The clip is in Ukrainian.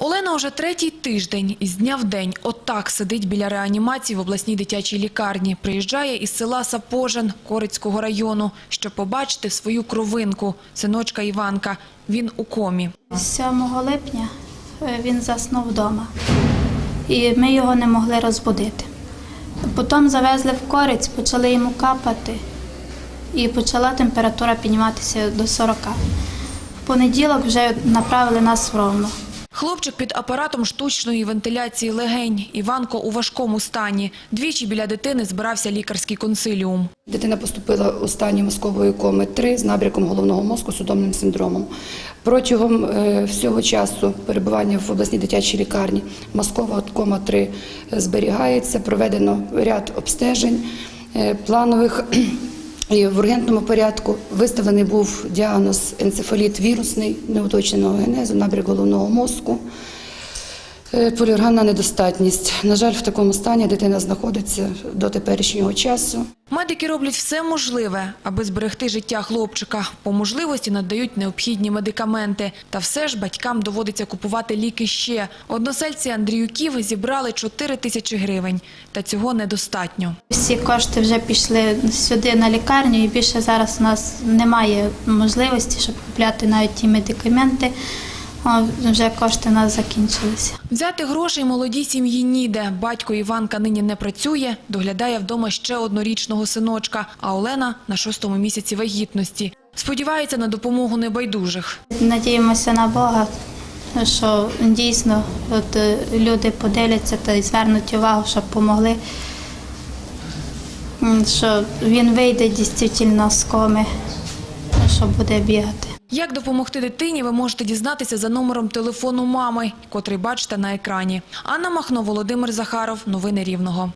Олена уже третій тиждень із дня в день отак сидить біля реанімації в обласній дитячій лікарні. Приїжджає із села Сапожин Корицького району, щоб побачити свою кровинку, синочка Іванка. Він у комі. 7 липня е, він заснув вдома, і ми його не могли розбудити. Потім завезли в корець, почали йому капати, і почала температура підніматися до 40. В понеділок вже направили нас в Ровно. Хлопчик під апаратом штучної вентиляції легень. Іванко у важкому стані. Двічі біля дитини збирався лікарський консиліум. Дитина поступила у стані мозкової коми 3 з набряком головного мозку судомним синдромом. Протягом е, всього часу перебування в обласній дитячій лікарні мозкова кома 3 зберігається. Проведено ряд обстежень е, планових. І в ургентному порядку виставлений був діагноз енцефаліт вірусний неуточненого генезу, набір головного мозку. Е, Поліорганна недостатність. На жаль, в такому стані дитина знаходиться до теперішнього часу. Медики роблять все можливе, аби зберегти життя хлопчика. По можливості надають необхідні медикаменти. Та все ж батькам доводиться купувати ліки ще. Односельці Андріюків зібрали 4 тисячі гривень. Та цього недостатньо. Всі кошти вже пішли сюди на лікарню, і більше зараз у нас немає можливості, щоб купляти навіть ті медикаменти. Вже кошти у нас закінчилися. Взяти грошей молодій сім'ї ніде. Батько Іванка нині не працює, доглядає вдома ще однорічного синочка, а Олена на шостому місяці вагітності. Сподівається на допомогу небайдужих. Надіємося на Бога, що дійсно от, е, люди подивляться та звернуть увагу, щоб допомогли, що він вийде дійсно з коми, що буде бігати. Як допомогти дитині, ви можете дізнатися за номером телефону мами, котрий бачите на екрані. Анна Махно, Володимир Захаров. Новини Рівного.